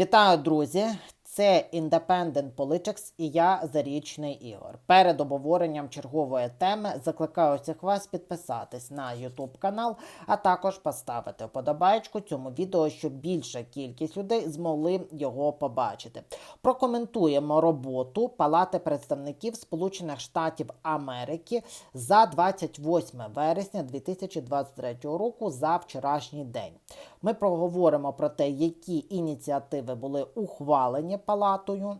Вітаю, друзі! Це Independent Politics і я Зарічний Ігор. Перед обговоренням чергової теми закликаю всіх вас підписатись на YouTube канал, а також поставити вподобайку цьому відео, щоб більша кількість людей змогли його побачити. Прокоментуємо роботу Палати представників Сполучених Штатів Америки за 28 вересня 2023 року за вчорашній день. Ми проговоримо про те, які ініціативи були ухвалені палатою.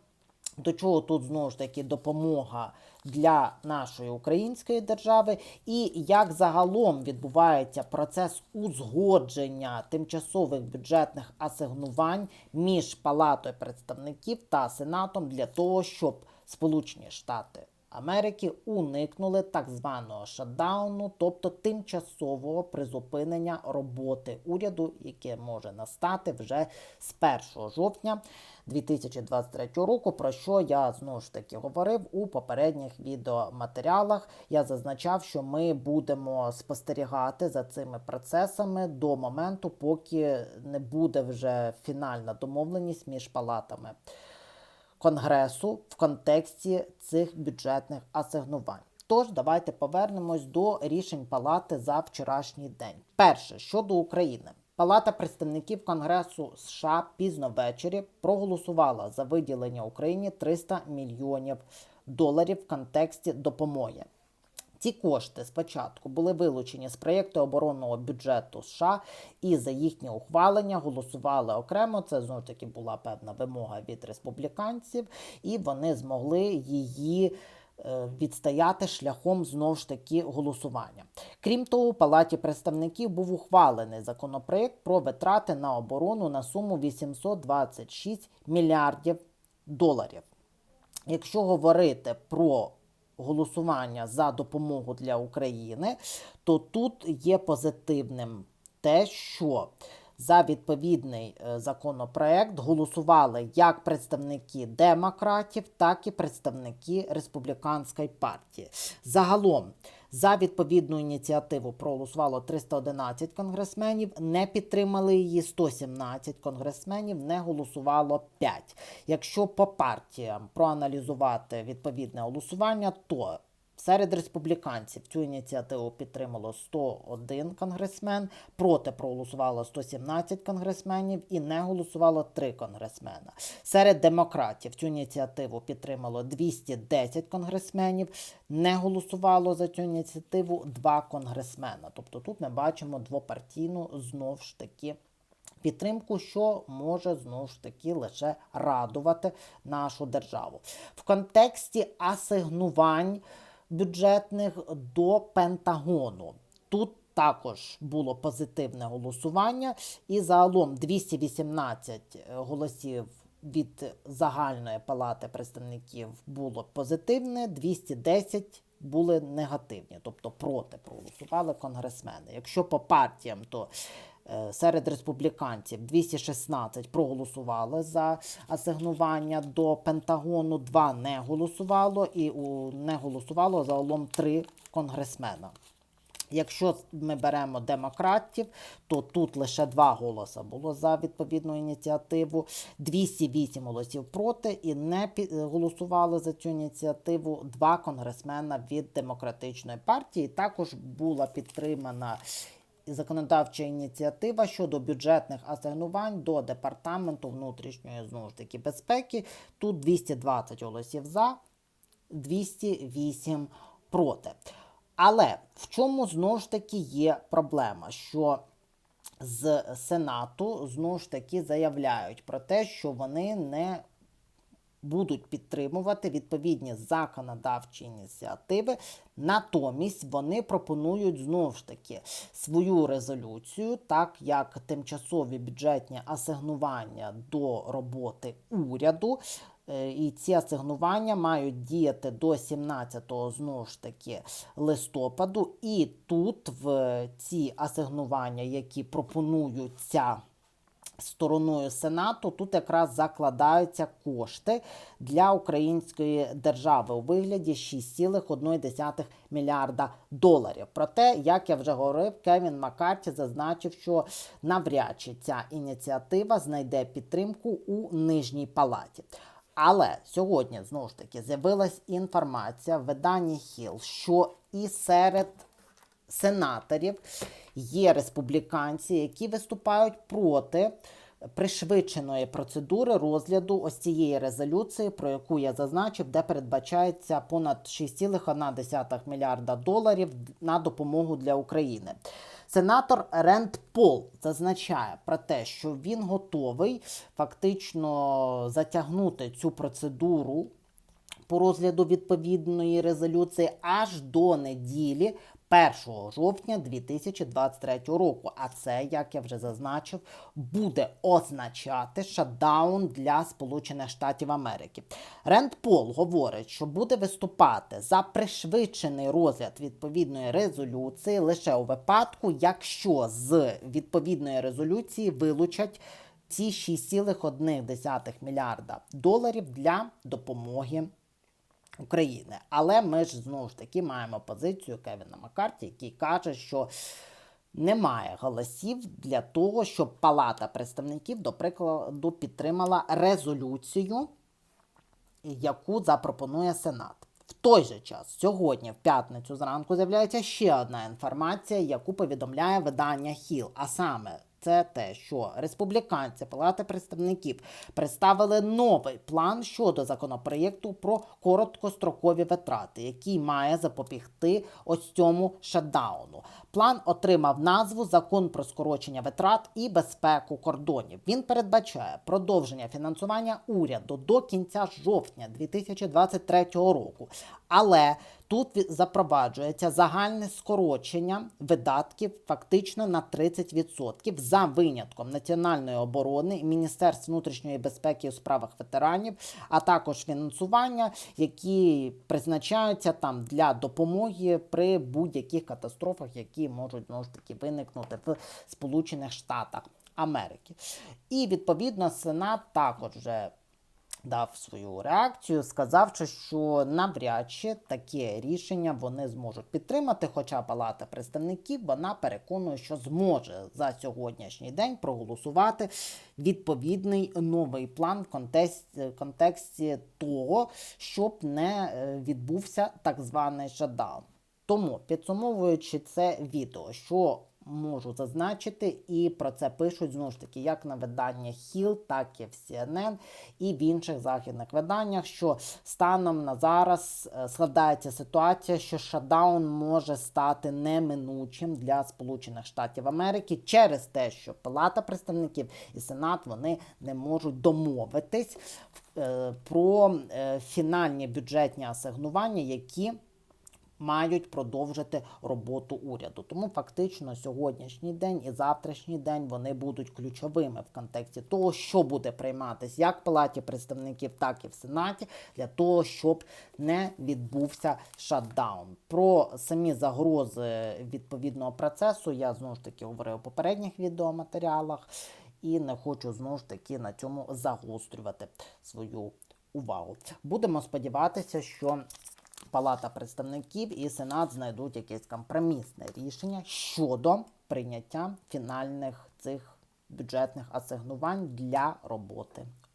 До чого тут знову ж таки допомога для нашої української держави, і як загалом відбувається процес узгодження тимчасових бюджетних асигнувань між Палатою представників та Сенатом для того, щоб Сполучені Штати Америки уникнули так званого шатдауну, тобто тимчасового призупинення роботи уряду, яке може настати вже з 1 жовтня 2023 року, про що я знову ж таки говорив у попередніх відеоматеріалах. Я зазначав, що ми будемо спостерігати за цими процесами до моменту, поки не буде вже фінальна домовленість між палатами. Конгресу в контексті цих бюджетних асигнувань. Тож давайте повернемось до рішень палати за вчорашній день. Перше щодо України. Палата представників Конгресу США пізно ввечері проголосувала за виділення Україні 300 мільйонів доларів в контексті допомоги. Ці кошти спочатку були вилучені з проєкту оборонного бюджету США і за їхнє ухвалення голосували окремо. Це знову ж таки була певна вимога від республіканців, і вони змогли її. е, Відстояти шляхом знову ж таки голосування. Крім того, у Палаті представників був ухвалений законопроект про витрати на оборону на суму 826 мільярдів доларів. Якщо говорити про голосування за допомогу для України, то тут є позитивним те, що за відповідний е, законопроект голосували як представники демократів, так і представники республіканської партії. Загалом за відповідну ініціативу проголосувало 311 конгресменів, не підтримали її 117 конгресменів, не голосувало 5. Якщо по партіям проаналізувати відповідне голосування, то Серед республіканців цю ініціативу підтримало 101 конгресмен, проти проголосувало 117 конгресменів і не голосувало 3 конгресмена. Серед демократів цю ініціативу підтримало 210 конгресменів, не голосувало за цю ініціативу 2 конгресмена. Тобто тут ми бачимо двопартійну знов ж таки. Підтримку, що може знову ж таки лише радувати нашу державу в контексті асигнувань бюджетних до Пентагону. Тут також було позитивне голосування, і загалом 218 голосів від загальної палати представників було позитивне, 210 були негативні, тобто проти проголосували конгресмени. Якщо по партіям, то серед республіканців 216 проголосували за асигнування до Пентагону, 2 не голосувало, і у не голосувало загалом 3 конгресмена. Якщо ми беремо демократів, то тут лише два голоса було за відповідну ініціативу, 208 голосів проти і не пі- голосували за цю ініціативу два конгресмена від демократичної партії. Також була підтримана законодавча ініціатива щодо бюджетних асигнувань до департаменту внутрішньої знову ж таки безпеки. Тут 220 голосів за, 208 проти. Але в чому знову ж таки є проблема? Що з Сенату знову ж таки заявляють про те, що вони не будуть підтримувати відповідні законодавчі ініціативи. Натомість вони пропонують знову ж таки свою резолюцію, так як тимчасові бюджетні асигнування до роботи уряду. Е, І ці асигнування мають діяти до 17 знову ж таки листопаду. І тут в ці асигнування, які пропонуються стороною Сенату тут якраз закладаються кошти для української держави у вигляді 6,1 мільярда доларів. Проте, як я вже говорив, Кевін Маккарті зазначив, що навряд чи ця ініціатива знайде підтримку у нижній палаті. Але сьогодні знову ж таки з'явилась інформація в виданні Хіл, що і серед сенаторів є республіканці, які виступають проти пришвидшеної процедури розгляду ось цієї резолюції, про яку я зазначив, де передбачається понад 6,1 мільярда доларів на допомогу для України. Сенатор Ренд Пол зазначає про те, що він готовий фактично затягнути цю процедуру по розгляду відповідної резолюції аж до неділі 1 жовтня 2023 року. А це, як я вже зазначив, буде означати шатдаун для Сполучених Штатів Америки. Ренд Пол говорить, що буде виступати за пришвидшений розгляд відповідної резолюції лише у випадку, якщо з відповідної резолюції вилучать ці 6,1 мільярда доларів для допомоги України. Але ми ж знову ж таки маємо позицію Кевіна Маккарті, який каже, що немає голосів для того, щоб Палата представників, до прикладу, підтримала резолюцію, яку запропонує Сенат. В той же час, сьогодні, в п'ятницю зранку, з'являється ще одна інформація, яку повідомляє видання Хіл. А саме це те, що республіканці Палати представників представили новий план щодо законопроєкту про короткострокові витрати, який має запобігти ось цьому шатдауну. План отримав назву Закон про скорочення витрат і безпеку кордонів. Він передбачає продовження фінансування уряду до кінця жовтня 2023 року. Але тут запроваджується загальне скорочення видатків фактично на 30% за винятком національної оборони, Міністерств внутрішньої безпеки у справах ветеранів, а також фінансування, які призначаються там для допомоги при будь-яких катастрофах, які можуть знову ж таки виникнути в Сполучених Штатах Америки. І відповідно Сенат також вже дав свою реакцію, сказавши, що навряд чи таке рішення вони зможуть підтримати. Хоча Палата представників вона переконує, що зможе за сьогоднішній день проголосувати відповідний новий план в контексті, того, щоб не е, відбувся так званий шатдаун. Тому підсумовуючи це відео, що можу зазначити, і про це пишуть знову ж таки як на видання Hill, так і в CNN, і в інших західних виданнях, що станом на зараз е, складається ситуація, що шатдаун може стати неминучим для Сполучених Штатів Америки через те, що Палата представників і Сенат вони не можуть домовитись е, про е, фінальні бюджетні асигнування, які мають продовжити роботу уряду. Тому фактично сьогоднішній день і завтрашній день вони будуть ключовими в контексті того, що буде прийматись як в палаті представників, так і в сенаті, для того, щоб не відбувся шатдаун. Про самі загрози відповідного процесу я знову ж таки говорив у попередніх відеоматеріалах. І не хочу знову ж таки на цьому загострювати свою увагу. Будемо сподіватися, що Палата представників і Сенат знайдуть якесь компромісне рішення щодо прийняття фінальних цих бюджетних асигнувань для роботи